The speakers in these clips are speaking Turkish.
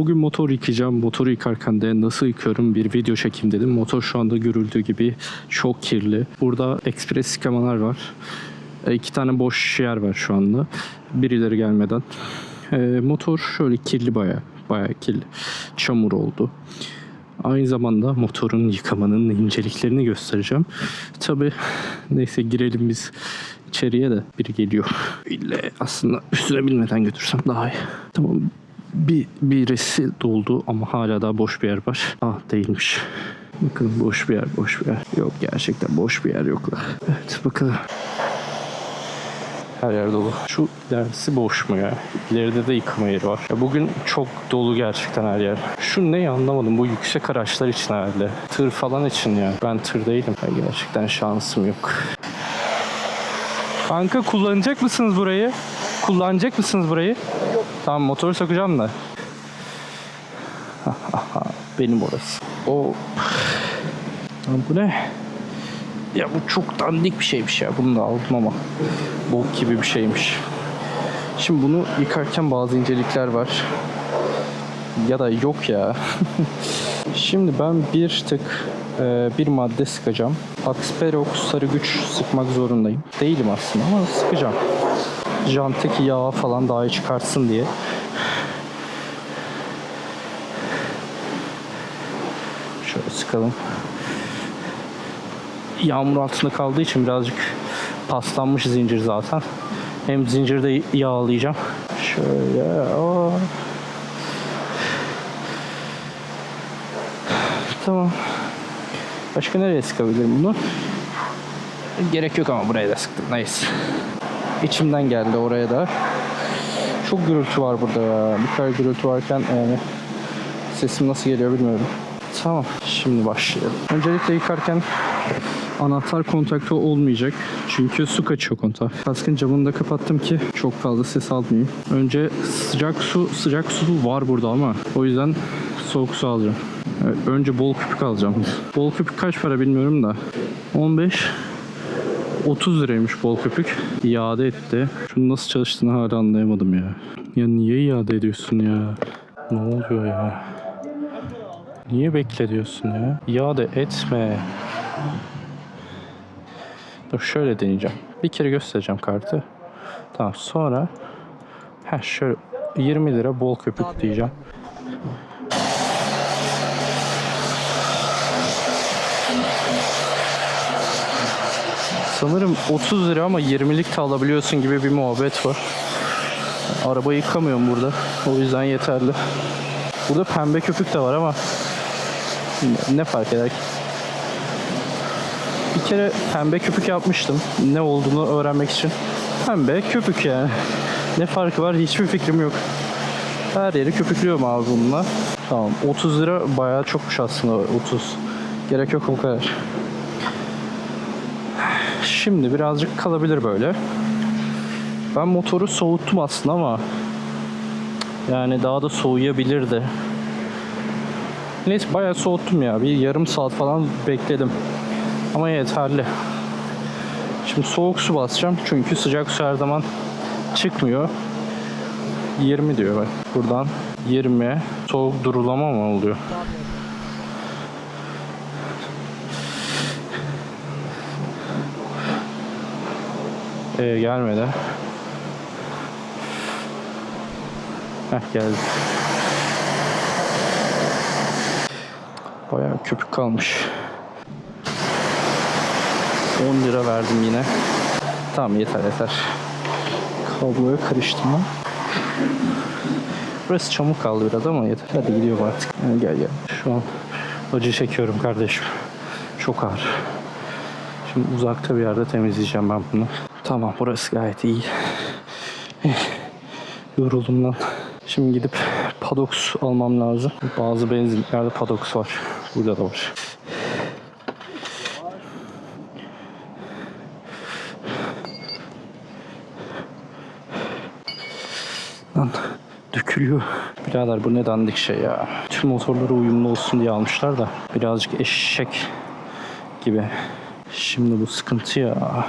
Bugün motor yıkayacağım. Motoru yıkarken de nasıl yıkıyorum bir video çekeyim dedim. Motor şu anda görüldüğü gibi çok kirli. Burada ekspres yıkamalar var. E, iki tane boş yer var şu anda. Birileri gelmeden. E, motor şöyle kirli baya. Baya kirli. Çamur oldu. Aynı zamanda motorun yıkamanın inceliklerini göstereceğim. Tabi neyse girelim biz içeriye de biri geliyor. İlle aslında üstüne bilmeden götürsem daha iyi. Tamam bir birisi doldu ama hala daha boş bir yer var. Ah değilmiş. Bakın boş bir yer, boş bir yer. Yok gerçekten boş bir yer yok. Evet bakalım. Her yer dolu. Şu ilerisi boş mu ya? İleride de yıkama yeri var. Ya bugün çok dolu gerçekten her yer. Şu neyi anlamadım. Bu yüksek araçlar için herhalde. Tır falan için ya. Ben tır değilim. Ya gerçekten şansım yok. Kanka kullanacak mısınız burayı? Kullanacak mısınız burayı? Tamam motoru sokacağım da. Benim orası. O. Lan bu ne? Ya bu çok dandik bir şeymiş ya. Bunu da aldım ama. Bok gibi bir şeymiş. Şimdi bunu yıkarken bazı incelikler var. Ya da yok ya. Şimdi ben bir tık e, bir madde sıkacağım. Aksperox sarı güç sıkmak zorundayım. Değilim aslında ama sıkacağım. Janttaki yağ falan daha iyi çıkartsın diye. Şöyle sıkalım. Yağmur altında kaldığı için birazcık paslanmış zincir zaten. Hem zincirde yağlayacağım. Şöyle. o. Tamam. Başka nereye sıkabilirim bunu? Gerek yok ama buraya da sıktım. Neyse. İçimden geldi oraya da. Çok gürültü var burada ya. Bu kadar gürültü varken yani sesim nasıl geliyor bilmiyorum. Tamam. Şimdi başlayalım. Öncelikle yıkarken anahtar kontakta olmayacak. Çünkü su kaçıyor kontağa. Kaskın camını da kapattım ki çok fazla ses almayayım. Önce sıcak su, sıcak su var burada ama o yüzden soğuk su alacağım. Evet, önce bol köpük alacağım. Bol köpük kaç para bilmiyorum da. 15 30 liraymış bol köpük. İade etti. Şunun nasıl çalıştığını hala anlayamadım ya. Ya niye iade ediyorsun ya? Ne oluyor ya? Niye bekle diyorsun ya? İade etme. Dur şöyle deneyeceğim. Bir kere göstereceğim kartı. Tamam sonra ha şöyle 20 lira bol köpük diyeceğim. Sanırım 30 lira ama 20'lik de alabiliyorsun gibi bir muhabbet var. Arabayı yıkamıyorum burada. O yüzden yeterli. Burada pembe köpük de var ama ne fark eder ki? Bir kere pembe köpük yapmıştım. Ne olduğunu öğrenmek için. Pembe köpük yani. Ne farkı var hiçbir fikrim yok. Her yeri köpüklüyorum abi bununla. Tamam 30 lira bayağı çokmuş aslında 30. Gerek yok o kadar. Şimdi birazcık kalabilir böyle. Ben motoru soğuttum aslında ama yani daha da soğuyabilirdi. Neyse bayağı soğuttum ya. Bir yarım saat falan bekledim. Ama yeterli. Şimdi soğuk su basacağım. Çünkü sıcak su her zaman çıkmıyor. 20 diyor bak. Buradan 20 soğuk durulama mı oluyor? Ee, gelmedi. Heh geldi. Bayağı köpük kalmış. 10 lira verdim yine. Tamam yeter yeter. Kabloya karıştım ben. Burası çamur kaldı biraz ama yeter. Hadi gidiyorum artık. Yani gel gel. Şu an acı çekiyorum kardeşim. Çok ağır. Şimdi uzakta bir yerde temizleyeceğim ben bunu. Tamam burası gayet iyi. Yoruldum lan. Şimdi gidip Padox almam lazım. Bazı benzinliklerde Padox var. Burada da var. Lan dökülüyor. Birader bu ne dandik şey ya. Tüm motorları uyumlu olsun diye almışlar da birazcık eşek gibi. Şimdi bu sıkıntı ya.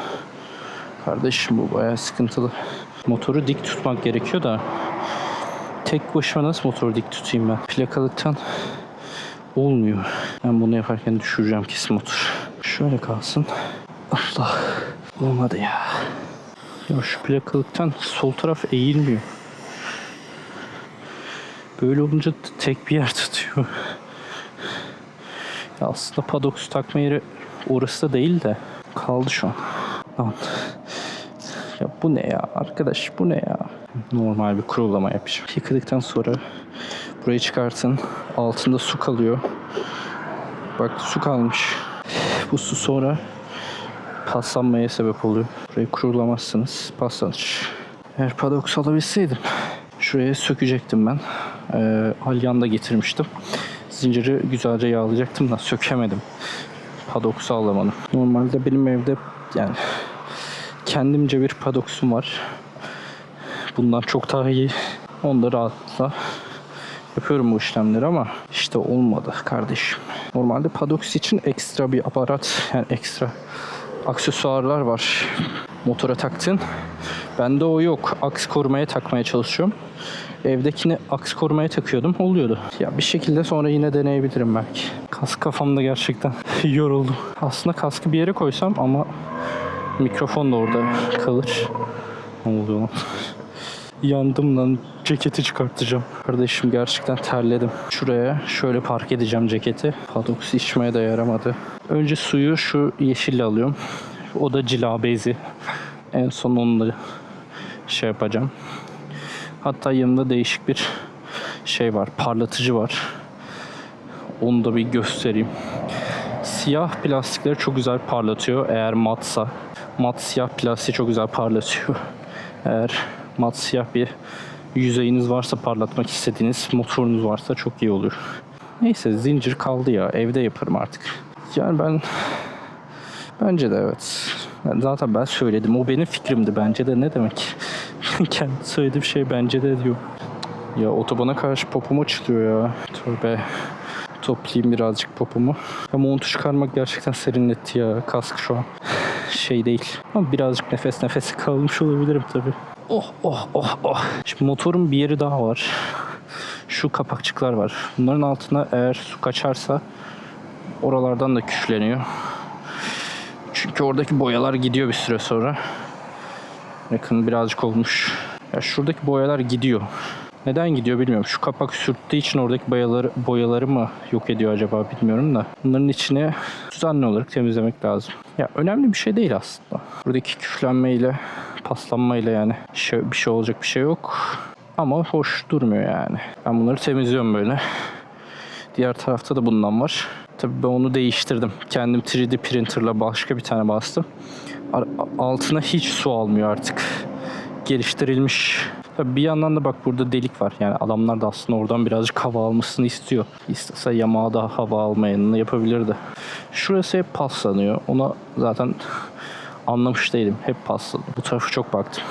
Kardeşim bu bayağı sıkıntılı. Motoru dik tutmak gerekiyor da tek başıma nasıl motoru dik tutayım ben? Plakalıktan olmuyor. Ben bunu yaparken düşüreceğim kesin motor. Şöyle kalsın. Allah. Olmadı ya. Ya şu plakalıktan sol taraf eğilmiyor. Böyle olunca tek bir yer tutuyor. Ya aslında padoks takma yeri orası da değil de kaldı şu an. Lan. Ya bu ne ya arkadaş bu ne ya? Normal bir kurulama yapacağım. Yıkadıktan sonra burayı çıkartın. Altında su kalıyor. Bak su kalmış. Bu su sonra paslanmaya sebep oluyor. Burayı kurulamazsınız paslanır. Eğer padoks alabilseydim şuraya sökecektim ben. Ee, Alyan'da getirmiştim. Zinciri güzelce yağlayacaktım da sökemedim. Padoksu alamadım. Normalde benim evde yani kendimce bir padoksum var. Bundan çok daha iyi. Onda rahatla yapıyorum bu işlemleri ama işte olmadı kardeşim. Normalde padoks için ekstra bir aparat yani ekstra aksesuarlar var motora taktığın. Bende o yok. Aks korumaya takmaya çalışıyorum. Evdekini aks korumaya takıyordum. Oluyordu. Ya bir şekilde sonra yine deneyebilirim belki. Kask kafamda gerçekten yoruldum. Aslında kaskı bir yere koysam ama mikrofon da orada kalır. Ne oluyor lan? Yandım lan. Ceketi çıkartacağım. Kardeşim gerçekten terledim. Şuraya şöyle park edeceğim ceketi. Padoks içmeye de yaramadı. Önce suyu şu yeşille alıyorum. O da cila bezi. En son onunla şey yapacağım. Hatta yanında değişik bir şey var. Parlatıcı var. Onu da bir göstereyim. Siyah plastikleri çok güzel parlatıyor eğer matsa. Mat siyah plastiği çok güzel parlatıyor. Eğer mat siyah bir yüzeyiniz varsa parlatmak istediğiniz motorunuz varsa çok iyi olur. Neyse zincir kaldı ya evde yaparım artık. Yani ben bence de evet. Yani zaten ben söyledim. O benim fikrimdi bence de ne demek. Kendi söylediğim şey bence de diyor. Ya otobana karşı popom açılıyor ya. Tövbe. Toplayayım birazcık popomu. Ya montu çıkarmak gerçekten serinletti ya. Kask şu an şey değil. Ama birazcık nefes nefese kalmış olabilirim tabii. Oh oh oh oh. Şimdi motorun bir yeri daha var. Şu kapakçıklar var. Bunların altına eğer su kaçarsa oralardan da küfleniyor. Çünkü oradaki boyalar gidiyor bir süre sonra. Yakın birazcık olmuş. Ya şuradaki boyalar gidiyor. Neden gidiyor bilmiyorum. Şu kapak sürttüğü için oradaki boyaları, boyaları mı yok ediyor acaba bilmiyorum da. Bunların içine düzenli olarak temizlemek lazım. Ya önemli bir şey değil aslında. Buradaki küflenmeyle, paslanmayla yani şey, bir şey olacak bir şey yok. Ama hoş durmuyor yani. Ben bunları temizliyorum böyle. Diğer tarafta da bundan var. Tabii ben onu değiştirdim. Kendim 3D printerla başka bir tane bastım. Altına hiç su almıyor artık. Geliştirilmiş. Tabii bir yandan da bak burada delik var. Yani adamlar da aslında oradan birazcık hava almasını istiyor. İstese yamağa da hava almayanını yapabilirdi. Şurası hep paslanıyor. Ona zaten anlamış değilim. Hep pasladı. Bu tarafı çok baktım.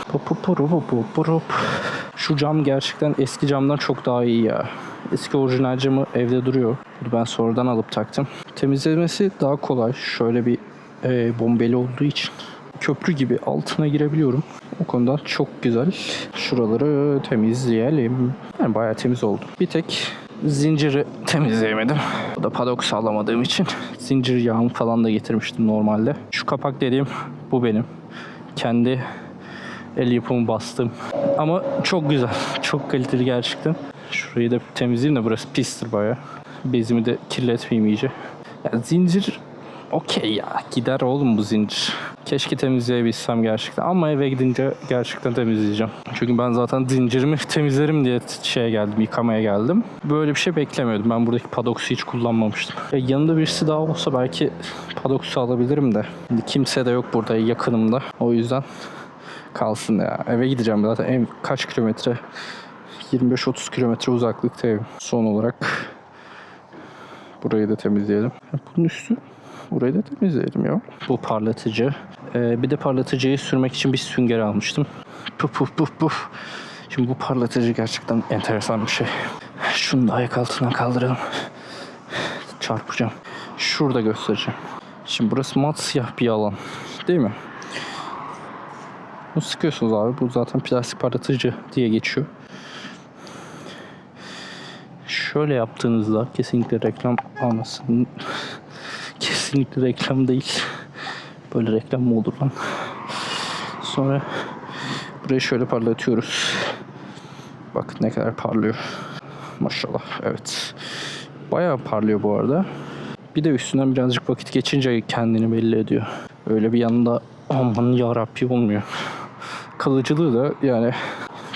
Şu cam gerçekten eski camdan çok daha iyi ya. Eski orijinal camı evde duruyor. Bunu ben sonradan alıp taktım. Temizlemesi daha kolay. Şöyle bir e, bombeli olduğu için köprü gibi altına girebiliyorum. O konudan çok güzel. Şuraları temizleyelim. Yani bayağı temiz oldu. Bir tek zinciri temizleyemedim. O da padok sağlamadığım için zincir yağımı falan da getirmiştim normalde. Şu kapak dediğim bu benim. Kendi el yapımı bastım. Ama çok güzel. Çok kaliteli gerçekten. Şurayı da temizleyeyim de burası pistir bayağı. Bezimi de kirletmeyeyim iyice. Ya zincir okey ya. Gider oğlum bu zincir. Keşke temizleyebilsem gerçekten. Ama eve gidince gerçekten temizleyeceğim. Çünkü ben zaten zincirimi temizlerim diye şeye geldim, yıkamaya geldim. Böyle bir şey beklemiyordum. Ben buradaki padoksu hiç kullanmamıştım. Ya yanında birisi daha olsa belki padoksu alabilirim de. Kimse de yok burada yakınımda. O yüzden kalsın ya. Eve gideceğim zaten. Ev kaç kilometre? 25-30 kilometre uzaklıkta evim. Son olarak burayı da temizleyelim. Bunun üstü Burayı da temizleyelim ya. Bu parlatıcı. Ee, bir de parlatıcıyı sürmek için bir sünger almıştım. Puf puf puf puf. Şimdi bu parlatıcı gerçekten enteresan bir şey. Şunu da ayak altından kaldıralım. Çarpacağım. Şurada göstereceğim. Şimdi burası mat siyah bir alan. Değil mi? Bunu sıkıyorsunuz abi. Bu zaten plastik parlatıcı diye geçiyor. Şöyle yaptığınızda kesinlikle reklam almasın. kesinlikle reklam değil. Böyle reklam mı olur lan? Sonra burayı şöyle parlatıyoruz. Bak ne kadar parlıyor. Maşallah evet. Bayağı parlıyor bu arada. Bir de üstünden birazcık vakit geçince kendini belli ediyor. Öyle bir yanında aman yarabbi olmuyor. Kalıcılığı da yani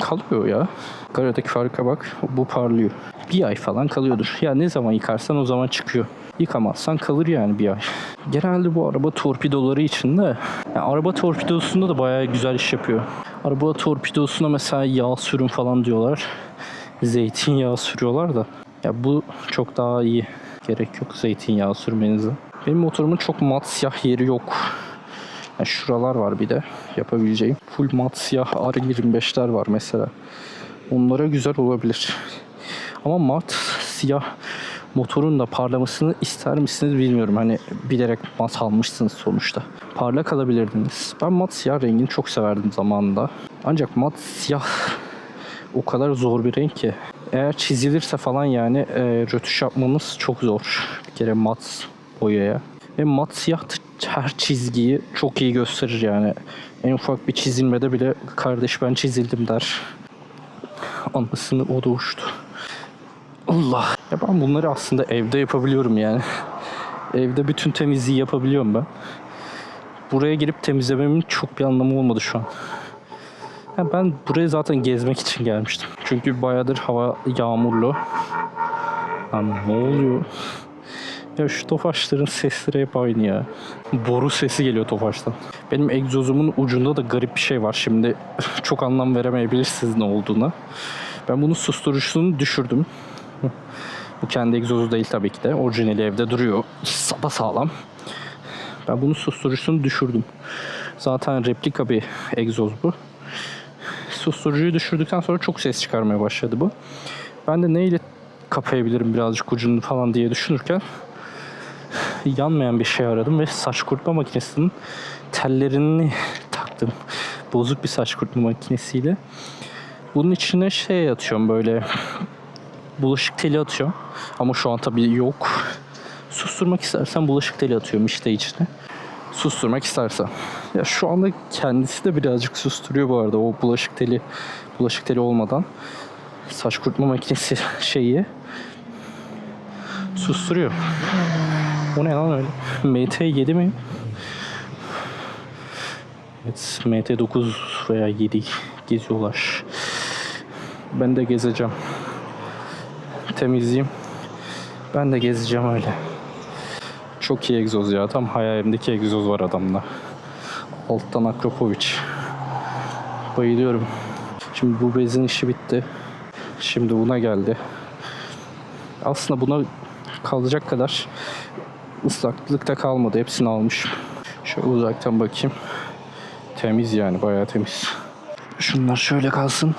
kalıyor ya. Aradaki farka bak bu parlıyor. Bir ay falan kalıyordur. Ya ne zaman yıkarsan o zaman çıkıyor. Yıkamazsan kalır yani bir ay. Genelde bu araba torpidoları için de yani araba torpidosunda da bayağı güzel iş yapıyor. Araba torpidosuna mesela yağ sürün falan diyorlar. Zeytinyağı sürüyorlar da. Ya bu çok daha iyi. Gerek yok zeytinyağı sürmenize. Benim motorumun çok mat siyah yeri yok. Yani şuralar var bir de yapabileceğim. Full mat siyah R25'ler var mesela. Onlara güzel olabilir. Ama mat siyah motorun da parlamasını ister misiniz bilmiyorum. Hani bilerek mat almışsınız sonuçta. Parlak alabilirdiniz. Ben mat siyah rengini çok severdim zamanında. Ancak mat siyah o kadar zor bir renk ki. Eğer çizilirse falan yani e, rötuş yapmamız çok zor. Bir kere mat boyaya. Ve mat siyah her çizgiyi çok iyi gösterir yani. En ufak bir çizilmede bile kardeş ben çizildim der. Anlasını o da uçtu. Allah. Ya ben bunları aslında evde yapabiliyorum yani. Evde bütün temizliği yapabiliyorum ben. Buraya girip temizlememin çok bir anlamı olmadı şu an. Ya ben buraya zaten gezmek için gelmiştim. Çünkü bayağıdır hava yağmurlu. Lan ne oluyor? Ya şu tofaşların sesleri hep aynı ya. Boru sesi geliyor tofaştan. Benim egzozumun ucunda da garip bir şey var. Şimdi çok anlam veremeyebilirsiniz ne olduğuna. Ben bunun susturucusunu düşürdüm. Bu kendi egzozu değil tabii ki de. Orijinali evde duruyor. Sapa sağlam. Ben bunun susturucusunu düşürdüm. Zaten replika bir egzoz bu. Susturucuyu düşürdükten sonra çok ses çıkarmaya başladı bu. Ben de neyle kapayabilirim birazcık ucunu falan diye düşünürken yanmayan bir şey aradım ve saç kurutma makinesinin tellerini taktım. Bozuk bir saç kurutma makinesiyle. Bunun içine şey atıyorum böyle bulaşık teli atıyorum. Ama şu an tabii yok. Susturmak istersen bulaşık teli atıyorum işte içine. Susturmak istersen. Ya şu anda kendisi de birazcık susturuyor bu arada o bulaşık teli bulaşık teli olmadan. Saç kurutma makinesi şeyi susturuyor. O ne lan öyle? MT7 mi? Evet, MT9 veya 7 geziyorlar. Ben de gezeceğim. Temizleyeyim. Ben de gezeceğim öyle. Çok iyi egzoz ya. Tam hayalimdeki egzoz var adamda. Alttan Akropovic. Bayılıyorum. Şimdi bu bezin işi bitti. Şimdi buna geldi. Aslında buna kalacak kadar ıslaklıkta kalmadı. Hepsini almışım. Şöyle uzaktan bakayım. Temiz yani bayağı temiz. Şunlar şöyle kalsın.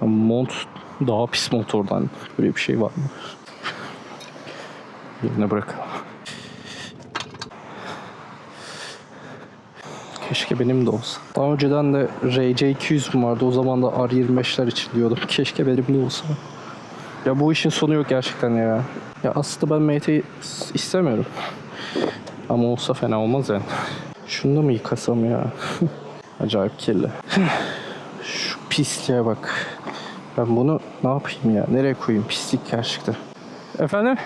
Mont daha pis motordan. Böyle bir şey var mı? Yerine bırakalım. Keşke benim de olsa. Daha önceden de RC200 vardı. O zaman da R25'ler için diyordum. Keşke benim de olsa. Ya bu işin sonu yok gerçekten ya. Ya aslında ben MT'yi istemiyorum. Ama olsa fena olmaz yani. Şunu da mı yıkasam ya? Acayip kirli. Şu pisliğe bak. Ben bunu ne yapayım ya? Nereye koyayım? Pislik gerçekten. Efendim?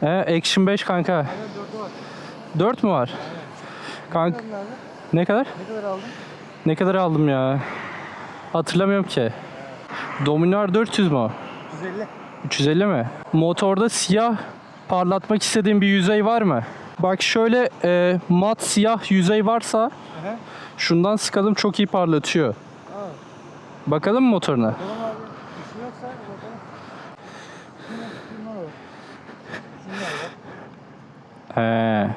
He, Action 5 kanka. 4 mü var? Kanka ne kadar? Ne kadar aldın? Ne kadar aldım ya? Hatırlamıyorum ki. Dominar 400 mü? o? 150. 350 mi? Motorda siyah parlatmak istediğin bir yüzey var mı? Bak şöyle e, mat siyah yüzey varsa şundan sıkalım çok iyi parlatıyor. Bakalım mı motoruna? He.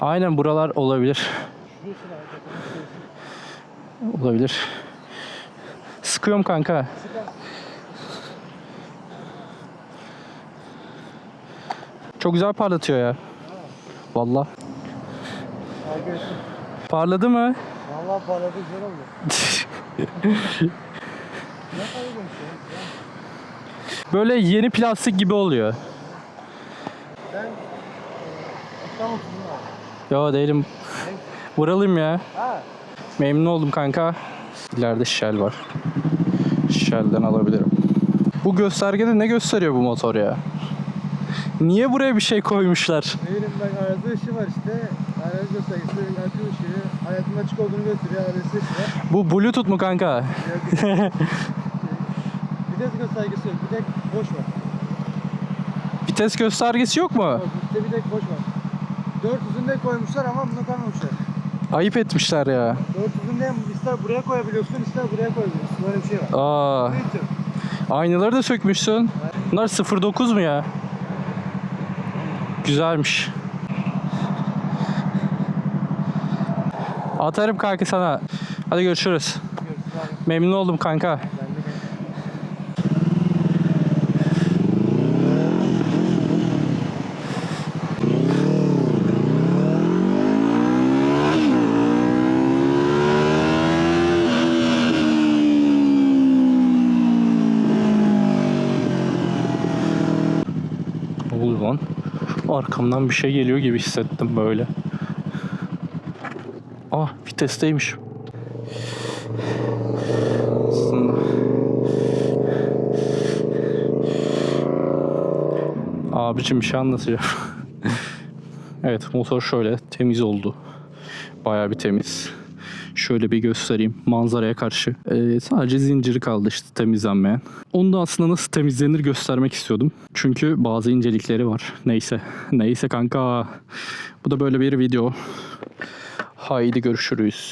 Aynen buralar olabilir. Olabilir. Sıkıyorum kanka. Çok güzel parlatıyor ya. Valla. Parladı mı? Vallahi parladı güzel oldu. Plakayı konuşuyor. Böyle yeni plastik gibi oluyor. Ben e, İstanbul'sun abi. Yo değilim. Buralıyım ya. Ha. Memnun oldum kanka. İleride Shell var. Shell'den alabilirim. Bu göstergede ne gösteriyor bu motor ya? Niye buraya bir şey koymuşlar? Ne bileyim bak arada ışığı var işte. Arada göstergesi, akü ışığı. Hayatın açık olduğunu gösteriyor. Işığı var. Bu Bluetooth mu kanka? Vites göstergesi yok. Bir tek boş var. Vites göstergesi yok mu? Bak işte bir tek boş var. 400'ünü de koymuşlar ama bunu koymamışlar. Ayıp etmişler ya. 400'ünü de ister buraya koyabiliyorsun ister buraya koyabiliyorsun. Böyle bir şey var. Aa, Ne için? aynaları da sökmüşsün. Bunlar 09 mu ya? Güzelmiş. Atarım kanka sana. Hadi görüşürüz. Görüşürüz. Memnun oldum kanka. Ben de Ne oldu lan? Arkamdan bir şey geliyor gibi hissettim böyle. Ah vitesteymiş. Aslında. Abicim bir şey anlatacağım. evet motor şöyle temiz oldu. Bayağı bir temiz. Şöyle bir göstereyim manzaraya karşı. Ee, sadece zinciri kaldı işte temizlenmeyen. Onu da aslında nasıl temizlenir göstermek istiyordum. Çünkü bazı incelikleri var. Neyse. Neyse kanka. Bu da böyle bir video. Haydi görüşürüz.